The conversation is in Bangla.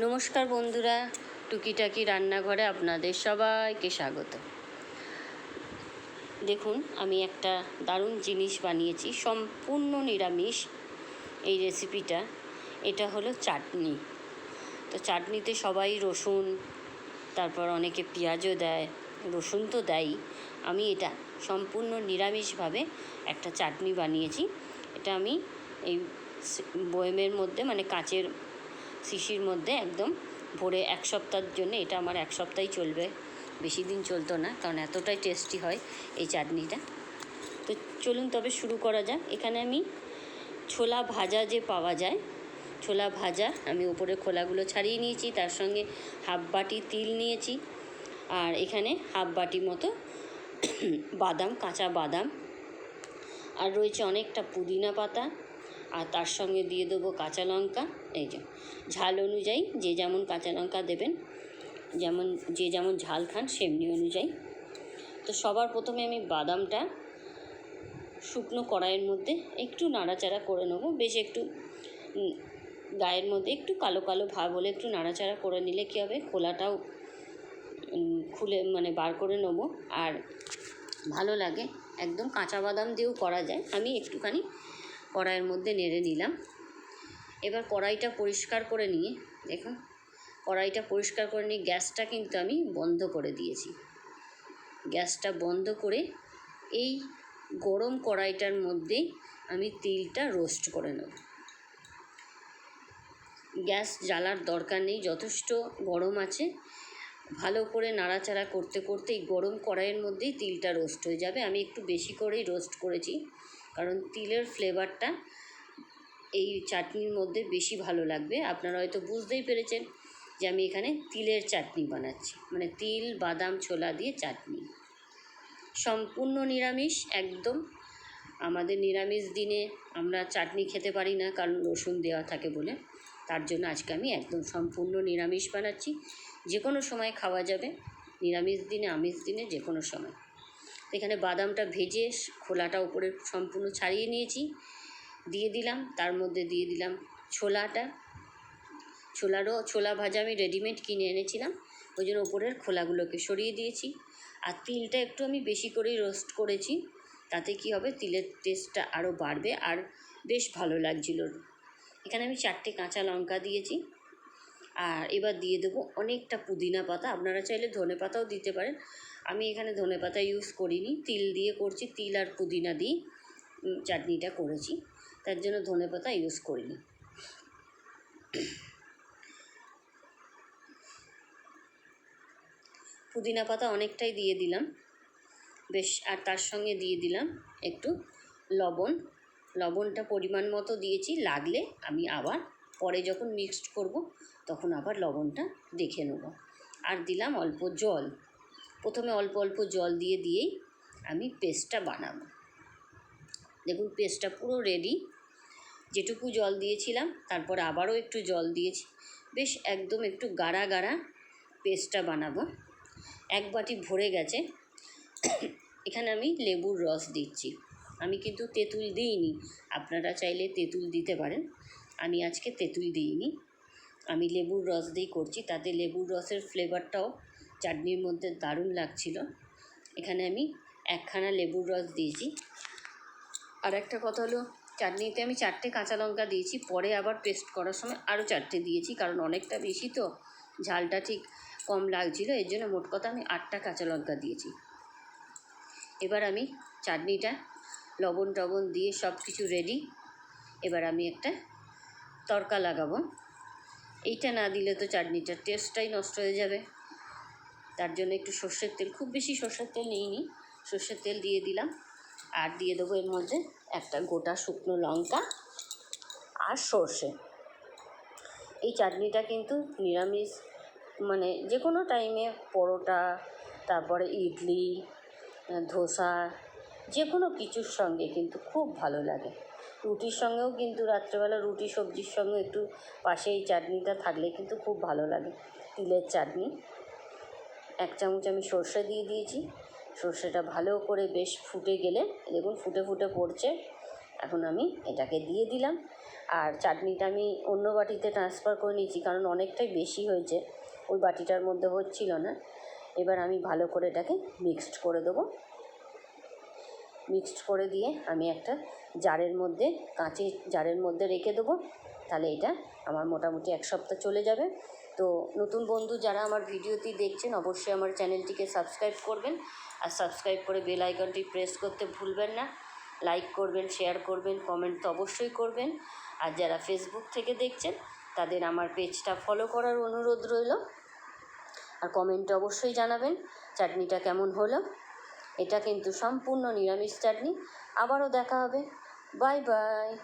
নমস্কার বন্ধুরা, টুকিটাকি রান্নাঘরে আপনাদের সবাইকে স্বাগত। দেখুন, আমি একটা দারুণ জিনিস বানিয়েছি, সম্পূর্ণ নিরামিষ এই রেসিপিটা। এটা হলো চাটনি। তো চাটনিতে সবাই রসুন, তারপর অনেকে পেঁয়াজও দেয়, রসুন তো দেয়ই আমি এটা সম্পূর্ণ নিরামিষভাবে একটা চাটনি বানিয়েছি। এটা আমি এই বয়মের মধ্যে মানে কাচের শিশির মধ্যে একদম ভরে এক সপ্তাহের জন্য এটা আমার এক সপ্তাহই চলবে। বেশি দিন চলতো না, কারণ এতটাই টেস্টি হয় এই চাটনিটা। তো চলুন তবে শুরু করা যাক। এখানে আমি ছোলা ভাজা যে পাওয়া যায়, ছোলা ভাজা আমি উপরে খোলাগুলো ছাড়িয়ে নিয়েছি, তার সঙ্গে হাফ বাটি তিল নিয়েছি, আর এখানে হাফ বাটি মতো বাদাম, কাঁচা বাদাম। আর রয়েছে অনেকটা পুদিনা পাতা আর তার সঙ্গে দিয়ে দেবো কাঁচা লঙ্কা, এই যে, ঝাল অনুযায়ী যে যেমন কাঁচা লঙ্কা দেবেন, যেমন যে যেমন ঝাল খান সেমনি অনুযায়ী। তো সবার প্রথমে আমি বাদামটা শুকনো কড়াইয়ের মধ্যে একটু নাড়াচাড়া করে নেব, বেশ একটু গায়ের মধ্যে একটু কালো কালো ভাব হলে একটু নাড়াচাড়া করে নিলে কী হবে, খোলাটাও খুলে মানে বার করে নেব। আর ভালো লাগে, একদম কাঁচা বাদাম দিয়েও করা যায়। আমি একটুখানি কড়াইয়ের মধ্যে নেড়ে নিলাম। এবার কড়াইটা পরিষ্কার করে নিয়ে, দেখুন, কড়াইটা পরিষ্কার করে নিয়ে গ্যাসটা কিন্তু আমি বন্ধ করে দিয়েছি। গ্যাসটা বন্ধ করে এই গরম কড়াইটার মধ্যেই আমি তিলটা রোস্ট করে নেব। গ্যাস জ্বালার দরকার নেই, যথেষ্ট গরম আছে। ভালো করে নাড়াচাড়া করতে করতে এই গরম কড়াইয়ের মধ্যেই তিলটা রোস্ট হয়ে যাবে। আমি একটু বেশি করেই রোস্ট করেছি। কারণ তিলের ফ্লেভারটা এই চাটনির মধ্যে বেশি ভালো লাগবে। আপনারা হয়তো বুঝতেই পেরেছেন যে আমি এখানে তিলের চাটনি বানাচ্ছি। মানে তিল, বাদাম, ছোলা দিয়ে চাটনি। সম্পূর্ণ নিরামিষ, একদম। আমাদের নিরামিষ দিনে আমরা চাটনি খেতে পারি না, কারণ রসুন দেওয়া থাকে বলে। তার জন্য আজকে আমি একদম সম্পূর্ণ নিরামিষ বানাচ্ছি। যে কোনো সময় খাওয়া যাবে। নিরামিষ দিনে, আমিষ দিনে যে কোনো সময়। এখানে বাদামটা ভেজে খোলাটা উপরে সম্পূর্ণ ছাড়িয়ে নিয়েছি। দিয়ে দিলাম, তার মধ্যে দিয়ে দিলাম ছোলাটা। ছোলারও, ছোলা ভাজা আমি রেডিমেড কিনে এনেছিলাম, ওই জন্য উপরের খোলাগুলোকে সরিয়ে দিয়েছি। আর তিলটা একটু আমি বেশি করেই রোস্ট করেছি, তাতে কি হবে, তিলের টেস্টটা আরও বাড়বে আর বেশ ভালো লাগছিল। এখানে আমি চারটে কাঁচা লঙ্কা দিয়েছি। আর এবার দিয়ে দেবো অনেকটা পুদিনা পাতা, আপনারা চাইলে ধনে পাতাও দিতে পারেন। আমি এখানে ধনে পাতা ইউজ করিনি, তিল দিয়ে করছি, তিল আর পুদিনা দিয়ে চাটনিটা করেছি, তার জন্য ধনে পাতা ইউজ করিনি। পুদিনা পাতা অনেকটাই দিয়ে দিলাম, বেশ, আর তার সঙ্গে দিয়ে দিলাম একটু লবণ, লবণটা পরিমাণ মতো দিয়েছি, লাগলে আমি আবার পরে যখন মিক্সড করব, তখন আবার লবণটা দেখে নেব। আর দিলাম অল্প জল। প্রথমে অল্প অল্প জল দিয়ে দিয়েই আমি পেস্টটা বানাবো। দেখুন, পেস্টটা পুরো রেডি যেটুকু জল দিয়েছিলাম, তারপর আবারও একটু জল দিয়েছি। বেশ, একদম একটু গাড়া গাড়া পেস্টটা বানাবো। এক বাটি ভরে গেছে। এখানে আমি লেবুর রস দিচ্ছি। আমি কিন্তু তেঁতুল দিইনি। আপনারা চাইলে তেঁতুল দিতে পারেন। আমি আজকে তেঁতুল দিইনি। আমি লেবুর রস দিয়েই করছি। তাতে লেবুর রসের ফ্লেভারটাও চাটনির মধ্যে দারুণ লাগছিল। এখানে আমি একখানা লেবুর রস দিয়েছি। আর একটা কথা হলো, চাটনিতে আমি চারটে কাঁচা লঙ্কা দিয়েছি, পরে আবার পেস্ট করার সময় আরও চারটে দিয়েছি, কারণ অনেকটা বেশি তো। ঝালটা ঠিক কম লাগছিল, এর জন্য মোট কথা আমি আটটা কাঁচা লঙ্কা দিয়েছি। এবার আমি চাটনিটা লবণ টবণ দিয়ে সব কিছু রেডি এবার আমি একটা তড়কা লাগাবো। এইটা না দিলে তো চাটনিটার টেস্টটাই নষ্ট হয়ে যাবে। তার জন্য একটু সর্ষের তেল, খুব বেশি সর্ষের তেল নিইনি, সর্ষের তেল দিয়ে দিলাম। আর দিয়ে দেবো এর মধ্যে একটা গোটা শুকনো লঙ্কা আর সর্ষে। এই চাটনিটা কিন্তু নিরামিষ মানে যে কোনো টাইমে পরোটা, তারপরে ইডলি ধোসা, যে কোনো কিছুর সঙ্গে কিন্তু খুব ভালো লাগে। রুটির সঙ্গেও কিন্তু রাত্রেবেলা রুটি সবজির সঙ্গে একটু পাশে এই চাটনিটা থাকলে কিন্তু খুব ভালো লাগে, তিলের চাটনি। এক চামচ আমি সর্ষে দিয়ে দিয়েছি। সর্ষেটা ভালো করে বেশ ফুটে গেলে, দেখুন ফুটে ফুটে পড়ছে। এখন আমি এটাকে দিয়ে দিলাম। আর চাটনিটা আমি অন্য বাটিতে ট্রান্সফার করে নিয়েছি, কারণ অনেকটাই বেশি হয়েছে। ওই বাটিটার মধ্যে হচ্ছিল না। এবার আমি ভালো করে এটাকে মিক্সড করে দেবো। মিক্সড করে দিয়ে আমি একটা জারের মধ্যে কাঁচের জারের মধ্যে রেখে দেবো। তাহলে এটা আমার মোটামুটি এক সপ্তাহ চলে যাবে। তো নতুন বন্ধু যারা আমার ভিডিওটি দেখছেন, অবশ্যই আমার চ্যানেলটিকে সাবস্ক্রাইব করবেন। আর সাবস্ক্রাইব করে বেল আইকনটি প্রেস করতে ভুলবেন না। লাইক করবেন, শেয়ার করবেন, কমেন্ট তো অবশ্যই করবেন। আর যারা ফেসবুক থেকে দেখছেন, তাদের আমার পেজটা ফলো করার অনুরোধ রইল। আর কমেন্টে অবশ্যই জানাবেন, চাটনিটা কেমন হলো? এটা কিন্তু সম্পূর্ণ নিরামিষ চাটনি। আবারও দেখা হবে। Bye bye